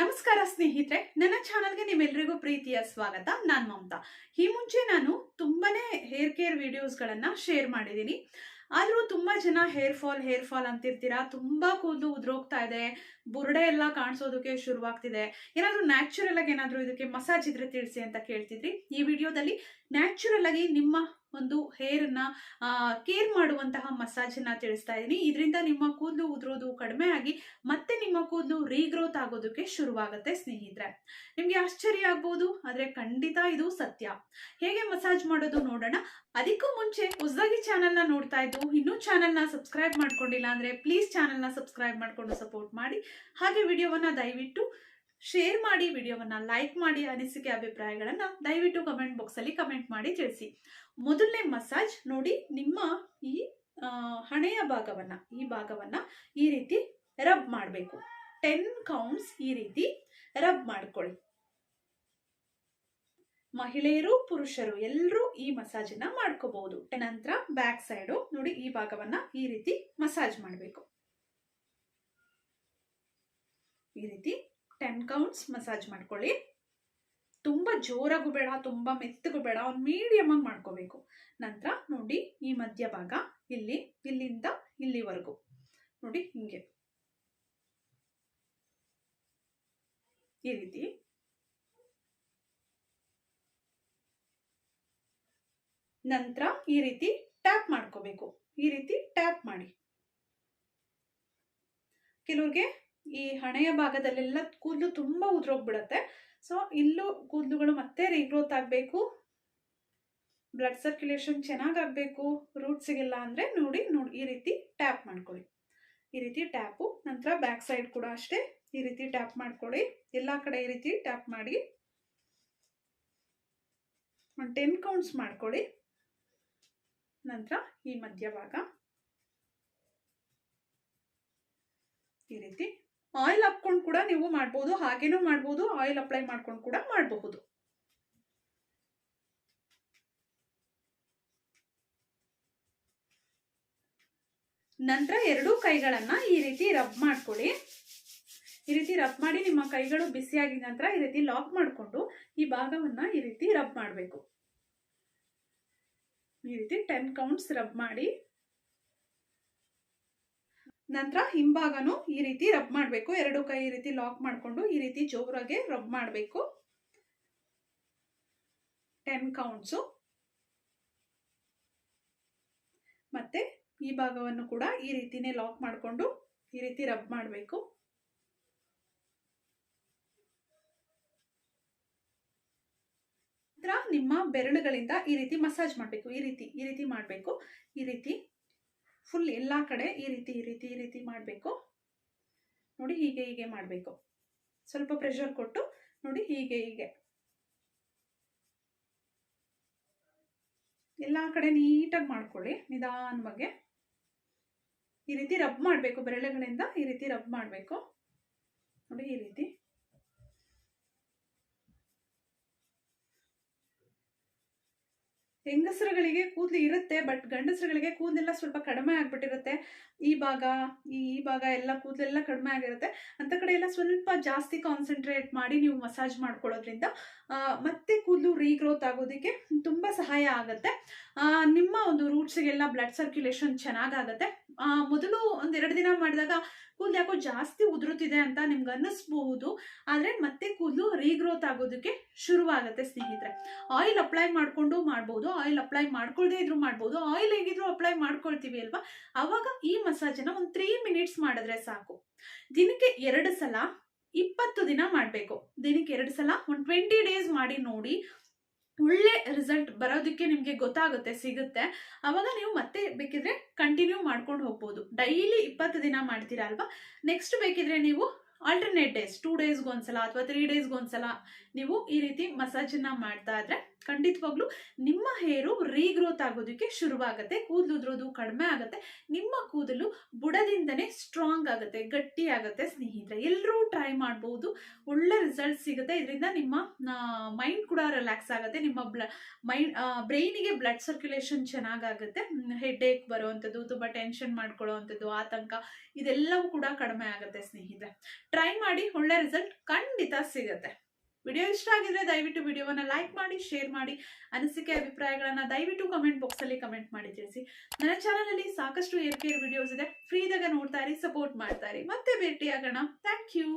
ನಮಸ್ಕಾರ ಸ್ನೇಹಿತರೆ, ನನ್ನ ಚಾನಲ್ಗೆ ನಿಮ್ಮೆಲ್ಲರಿಗೂ ಪ್ರೀತಿಯ ಸ್ವಾಗತ. ನಾನು ಮಮತಾ. ಈ ಮುಂಚೆ ನಾನು ತುಂಬಾನೇ ಹೇರ್ ಕೇರ್ ವಿಡಿಯೋಸ್ಗಳನ್ನು ಶೇರ್ ಮಾಡಿದ್ದೀನಿ. ಆದರೂ ತುಂಬ ಜನ ಹೇರ್ ಫಾಲ್ ಹೇರ್ ಫಾಲ್ ಅಂತಿರ್ತೀರಾ? ತುಂಬ ಕೂದಲು ಉದುರೋಗ್ತಾ ಇದೆ. ಬುರುಡೆ ಎಲ್ಲ ಕಾಣಿಸೋದಕ್ಕೆ ಶುರುವಾಗ್ತಿದೆ. ಏನಾದರೂ ನ್ಯಾಚುರಲ್ ಆಗಿ ಏನಾದರೂ ಇದಕ್ಕೆ ಮಸಾಜ್ ಇದ್ರೆ ತಿಳಿಸಿ ಅಂತ ಕೇಳ್ತಿದ್ರಿ. ಈ ವಿಡಿಯೋದಲ್ಲಿ ನ್ಯಾಚುರಲ್ ಆಗಿ ನಿಮ್ಮ ಒಂದು ಹೇರನ್ನ ಕೇರ್ ಮಾಡುವಂತಹ ಮಸಾಜನ್ನ ತಿಳಿಸ್ತಾ ಇದ್ದೀನಿ ಇದರಿಂದ ನಿಮ್ಮ ಕೂದಲು ಉದುರೋದು ಕಡಿಮೆ ಆಗಿ ಮತ್ತೆ ನಿಮ್ಮ ಕೂದಲು ರೀಗ್ರೋತ್ ಆಗೋದಕ್ಕೆ ಶುರುವಾಗುತ್ತೆ ಸ್ನೇಹಿತರೆ. ನಿಮ್ಗೆ ಆಶ್ಚರ್ಯ ಆಗ್ಬೋದು, ಆದರೆ ಖಂಡಿತ ಇದು ಸತ್ಯ. ಹೇಗೆ ಮಸಾಜ್ ಮಾಡೋದು ನೋಡೋಣ. ಅದಕ್ಕೂ ಮುಂಚೆ ಹೊಸದಾಗಿ ಚಾನಲ್ನ ನೋಡ್ತಾ ಇದ್ದು, ಇನ್ನೂ ಚಾನಲ್ನ ಸಬ್ಸ್ಕ್ರೈಬ್ ಮಾಡ್ಕೊಂಡಿಲ್ಲ ಅಂದ್ರೆ ಪ್ಲೀಸ್ ಚಾನಲ್ನ ಸಬ್ಸ್ಕ್ರೈಬ್ ಮಾಡ್ಕೊಂಡು ಸಪೋರ್ಟ್ ಮಾಡಿ. ಹಾಗೆ ವಿಡಿಯೋವನ್ನ ದಯವಿಟ್ಟು ಶೇರ್ ಮಾಡಿ ವಿಡಿಯೋವನ್ನ ಲೈಕ್ ಮಾಡಿ ಅನಿಸಿಕೆ ಅಭಿಪ್ರಾಯಗಳನ್ನು ದಯವಿಟ್ಟು ಕಮೆಂಟ್ ಬಾಕ್ಸ್ ಅಲ್ಲಿ ಕಮೆಂಟ್ ಮಾಡಿ ತಿಳಿಸಿ. ಮೊದಲನೇ ಮಸಾಜ್ ನೋಡಿ ನಿಮ್ಮ ಈ ಹಣೆಯ ಭಾಗವನ್ನ, ಈ ಭಾಗವನ್ನ ಈ ರೀತಿ ರಬ್ ಮಾಡಬೇಕು. ಟೆನ್ ಕೌಂಟ್ಸ್ ಈ ರೀತಿ ರಬ್ ಮಾಡ್ಕೊಳ್ಳಿ. ಮಹಿಳೆಯರು, ಪುರುಷರು ಎಲ್ಲರೂ ಈ ಮಸಾಜನ್ನ ಮಾಡ್ಕೋಬಹುದು. ನಂತರ ಬ್ಯಾಕ್ ಸೈಡು ನೋಡಿ ಈ ಭಾಗವನ್ನ ಈ ರೀತಿ ಮಸಾಜ್ ಮಾಡಬೇಕು. ಈ ರೀತಿ ಟೆನ್ ಕೌಂಟ್ಸ್ ಮಸಾಜ್ ಮಾಡ್ಕೊಳ್ಳಿ. ತುಂಬ ಜೋರಾಗೂ ಬೇಡ, ತುಂಬ ಮೆತ್ತಗೂ ಬೇಡ ಒಂದು ಮೀಡಿಯಮಾಗಿ ಮಾಡ್ಕೋಬೇಕು. ನಂತರ ನೋಡಿ ಈ ಮಧ್ಯಭಾಗ ಇಲ್ಲಿ, ಇಲ್ಲಿಂದ ಇಲ್ಲಿವರೆಗೂ. ನೋಡಿ ಹಿಂಗೆ. ಈ ರೀತಿ. ನಂತರ ಈ ರೀತಿ ಟ್ಯಾಪ್ ಮಾಡ್ಕೋಬೇಕು. ಈ ರೀತಿ ಟ್ಯಾಪ್ ಮಾಡಿ. ಕೆಲವ್ರಿಗೆ ಈ ಹಣೆಯ ಭಾಗದಲ್ಲೆಲ್ಲ ಕೂದಲು ತುಂಬ ಉದುರೋಗ್ಬಿಡತ್ತೆ. ಸೊ ಇಲ್ಲೂ ಕೂದಲುಗಳು ಮತ್ತೆ ರೀಗ್ರೋತ್ ಆಗಬೇಕು. Blood circulation ಚೆನ್ನಾಗಾಗಬೇಕು. ರೂಟ್ಸಿಗೆಲ್ಲ ಅಂದರೆ ನೋಡಿ ನೋಡಿ, ಈ ರೀತಿ ಟ್ಯಾಪ್ ಮಾಡ್ಕೊಳ್ಳಿ. ಈ ರೀತಿ ಟ್ಯಾಪು ನಂತರ ಬ್ಯಾಕ್ ಸೈಡ್ ಕೂಡ ಅಷ್ಟೇ. ಈ ರೀತಿ ಟ್ಯಾಪ್ ಮಾಡ್ಕೊಳ್ಳಿ. ಎಲ್ಲ ಕಡೆ ಈ ರೀತಿ ಟ್ಯಾಪ್ ಮಾಡಿ. ಒಂದು ಟೆನ್ ಕೌಂಟ್ಸ್ ಮಾಡ್ಕೊಳ್ಳಿ. ನಂತರ ಈ ಮಧ್ಯಭಾಗ. ಈ ರೀತಿ ಆಯಿಲ್ ಹಾಕ್ಕೊಂಡು ಕೂಡ ನೀವು ಮಾಡ್ಬೋದು, ಹಾಗೇನೂ ಮಾಡ್ಬೋದು, ಆಯಿಲ್ ಅಪ್ಲೈ ಮಾಡ್ಕೊಂಡು ಕೂಡ ಮಾಡಬಹುದು. ನಂತರ ಎರಡೂ ಕೈಗಳನ್ನ ಈ ರೀತಿ ರಬ್ ಮಾಡ್ಕೊಳ್ಳಿ. ಈ ರೀತಿ ರಬ್ ಮಾಡಿ ನಿಮ್ಮ ಕೈಗಳು ಬಿಸಿಯಾಗಿದ ನಂತರ ಈ ರೀತಿ ಲಾಕ್ ಮಾಡಿಕೊಂಡು ಈ ಭಾಗವನ್ನ ಈ ರೀತಿ ರಬ್ ಮಾಡಬೇಕು. ಈ ರೀತಿ ಟೆನ್ ಕೌಂಟ್ಸ್ ರಬ್ ಮಾಡಿ ನಂತರ ಹಿಂಭಾಗನು ಈ ರೀತಿ ರಬ್ ಮಾಡಬೇಕು. ಎರಡು ಕೈ ಈ ರೀತಿ ಲಾಕ್ ಮಾಡಿಕೊಂಡು ಈ ರೀತಿ ಜೋರಾಗೆ ರಬ್ ಮಾಡಬೇಕು. ಟೆನ್ ಕೌಂಟ್ಸು ಮತ್ತೆ ಈ ಭಾಗವನ್ನು ಕೂಡ ಈ ರೀತಿನೇ ಲಾಕ್ ಮಾಡಿಕೊಂಡು ಈ ರೀತಿ ರಬ್ ಮಾಡಬೇಕು. ನಿಮ್ಮ ಬೆರಳುಗಳಿಂದ ಈ ರೀತಿ ಮಸಾಜ್ ಮಾಡಬೇಕು. ಈ ರೀತಿ ಈ ರೀತಿ ಮಾಡಬೇಕು. ಈ ರೀತಿ ಫುಲ್ ಎಲ್ಲ ಕಡೆ ಈ ರೀತಿ ಈ ರೀತಿ ಈ ರೀತಿ ಮಾಡಬೇಕು. ನೋಡಿ ಹೀಗೆ ಹೀಗೆ ಮಾಡಬೇಕು. ಸ್ವಲ್ಪ ಪ್ರೆಷರ್ ಕೊಟ್ಟು ನೋಡಿ ಹೀಗೆ ಹೀಗೆ. ಎಲ್ಲ ಕಡೆ ನೀಟಾಗಿ ಮಾಡ್ಕೊಳ್ಳಿ, ನಿಧಾನವಾಗಿ. ಈ ರೀತಿ ರಬ್ ಮಾಡಬೇಕು, ಬೆರಳುಗಳಿಂದ ಈ ರೀತಿ ರಬ್ ಮಾಡಬೇಕು. ನೋಡಿ ಈ ರೀತಿ. ಹೆಂಗಸರುಗಳಿಗೆ ಕೂದಲು ಇರುತ್ತೆ ಬಟ್ ಗಂಡಸರುಗಳಿಗೆ ಕೂದಲೆಲ್ಲ ಸ್ವಲ್ಪ ಕಡಿಮೆ ಆಗ್ಬಿಟ್ಟಿರುತ್ತೆ. ಈ ಭಾಗ, ಈ ಈ ಭಾಗ ಎಲ್ಲ ಕೂದಲೆಲ್ಲ ಕಡಿಮೆ ಆಗಿರುತ್ತೆ. ಅಂತ ಕಡೆ ಎಲ್ಲ ಸ್ವಲ್ಪ ಜಾಸ್ತಿ ಕಾನ್ಸಂಟ್ರೇಟ್ ಮಾಡಿ ನೀವು ಮಸಾಜ್ ಮಾಡ್ಕೊಳ್ಳೋದ್ರಿಂದ ಮತ್ತೆ ಕೂದಲು ರೀಗ್ರೋತ್ ಆಗೋದಕ್ಕೆ ತುಂಬ ಸಹಾಯ ಆಗುತ್ತೆ. ನಿಮ್ಮ ಒಂದು ರೂಟ್ಸ್ಗೆಲ್ಲ ಬ್ಲಡ್ ಸರ್ಕ್ಯುಲೇಷನ್ ಚೆನ್ನಾಗಾಗುತ್ತೆ. ಮೊದಲು ಒಂದೆರಡು ದಿನ ಮಾಡಿದಾಗ ಕೂದಲು ಯಾಕೋ ಜಾಸ್ತಿ ಉದುರುತ್ತಿದೆ ಅಂತ ನಿಮ್ಗೆ ಅನ್ನಿಸ್ಬಹುದು, ಆದರೆ ಮತ್ತೆ ಕೂದಲು ರೀಗ್ರೋತ್ ಆಗೋದಕ್ಕೆ ಶುರುವಾಗುತ್ತೆ ಸ್ನೇಹಿತರೆ. ಆಯಿಲ್ ಅಪ್ಲೈ ಮಾಡಿಕೊಂಡು ಮಾಡ್ಬೋದು ಆಯಿಲ್ ಅಪ್ಲೈ ಮಾಡ್ಕೊಳ್ದೇ ಇದ್ರು ಮಾಡ್ಬೋದು ಆಯಿಲ್ ಹೇಗಿದ್ರು ಅಪ್ಲೈ ಮಾಡ್ಕೊಳ್ತೀವಿ ಅಲ್ವಾ? ಅವಾಗ ಈ ಮಸಾಜನ್ನು ಒಂದು ತ್ರೀ ಮಿನಿಟ್ಸ್ ಮಾಡಿದ್ರೆ ಸಾಕು. ದಿನಕ್ಕೆ ಎರಡು ಸಲ ಇಪ್ಪತ್ತು ದಿನ ಮಾಡಬೇಕು. ದಿನಕ್ಕೆ ಎರಡು ಸಲ ಒಂದು ಟ್ವೆಂಟಿ ಡೇಸ್ ಮಾಡಿ ನೋಡಿ ಒಳ್ಳೆ ರಿಸಲ್ಟ್ ಬರೋದಕ್ಕೆ ನಿಮಗೆ ಗೊತ್ತಾಗುತ್ತೆ, ಸಿಗುತ್ತೆ. ಅವಾಗ ನೀವು ಮತ್ತೆ ಬೇಕಿದ್ರೆ ಕಂಟಿನ್ಯೂ ಮಾಡ್ಕೊಂಡು ಹೋಗ್ಬೋದು. ಡೈಲಿ ಇಪ್ಪತ್ತು ದಿನ ಮಾಡ್ತೀರಾ ಅಲ್ವಾ? ನೆಕ್ಸ್ಟ್ ಬೇಕಿದ್ರೆ ನೀವು ಆಲ್ಟರ್ನೇಟ್ ಡೇಸ್ ಟೂ ಡೇಸ್ಗೆ ಒಂದ್ಸಲ ಅಥವಾ ತ್ರೀ ಡೇಸ್ಗೆ ಒಂದ್ಸಲ ನೀವು ಈ ರೀತಿ ಮಸಾಜನ್ನ ಮಾಡ್ತಾ ಇದ್ರೆ ಖಂಡಿತವಾಗ್ಲೂ ನಿಮ್ಮ ಹೇರು ರೀಗ್ರೋತ್ ಆಗೋದಕ್ಕೆ ಶುರುವಾಗುತ್ತೆ, ಕೂದಲು ಉದ್ರೋದು ಕಡಿಮೆ ಆಗುತ್ತೆ, ನಿಮ್ಮ ಕೂದಲು ಬುಡದಿಂದನೇ ಸ್ಟ್ರಾಂಗ್ ಆಗುತ್ತೆ, ಗಟ್ಟಿ ಆಗುತ್ತೆ, ಸ್ನೇಹಿತರೆ. ಎಲ್ಲರೂ ಟ್ರೈ ಮಾಡ್ಬೋದು, ಒಳ್ಳೆ ರಿಸಲ್ಟ್ ಸಿಗುತ್ತೆ. ಇದರಿಂದ ನಿಮ್ಮ ಮೈಂಡ್ ಕೂಡ ರಿಲ್ಯಾಕ್ಸ್ ಆಗುತ್ತೆ, ನಿಮ್ಮ ಬ್ಲ ಮೈಂಡ್ ಬ್ರೈನಿಗೆ ಬ್ಲಡ್ ಸರ್ಕ್ಯುಲೇಷನ್ ಚೆನ್ನಾಗಾಗುತ್ತೆ. ಹೆಡ್ ಏಕ್ ಬರುವಂಥದ್ದು, ತುಂಬ ಟೆನ್ಷನ್ ಮಾಡ್ಕೊಳ್ಳೋವಂಥದ್ದು, ಆತಂಕ, ಇದೆಲ್ಲವೂ ಕೂಡ ಕಡಿಮೆ ಆಗುತ್ತೆ, ಸ್ನೇಹಿತರೆ. ಟ್ರೈ ಮಾಡಿ ಒಳ್ಳೆ ರಿಸಲ್ಟ್ ಖಂಡಿತ ಸಿಗುತ್ತೆ. ವಿಡಿಯೋ ಇಷ್ಟ ಆಗಿದ್ರೆ ದಯವಿಟ್ಟು ವಿಡಿಯೋವನ್ನ ಲೈಕ್ ಮಾಡಿ ಶೇರ್ ಮಾಡಿ, ಅನಿಸಿಕೆ ಅಭಿಪ್ರಾಯಗಳನ್ನ ದಯವಿಟ್ಟು ಕಮೆಂಟ್ ಬಾಕ್ಸ್ ಅಲ್ಲಿ ಕಮೆಂಟ್ ಮಾಡಿ ತಿಳಿಸಿ. ನನ್ನ ಚಾನಲ್ ಅಲ್ಲಿ ಸಾಕಷ್ಟು ಏರ್ ಕೇರ್ ವಿಡಿಯೋಸ್ ಇದೆ ಫ್ರೀದಾಗ ನೋಡ್ತಾ ಇರಿ ಸಪೋರ್ಟ್ ಮಾಡ್ತಾ ಇರಿ. ಮತ್ತೆ ಭೇಟಿಯಾಗೋಣ. Thank you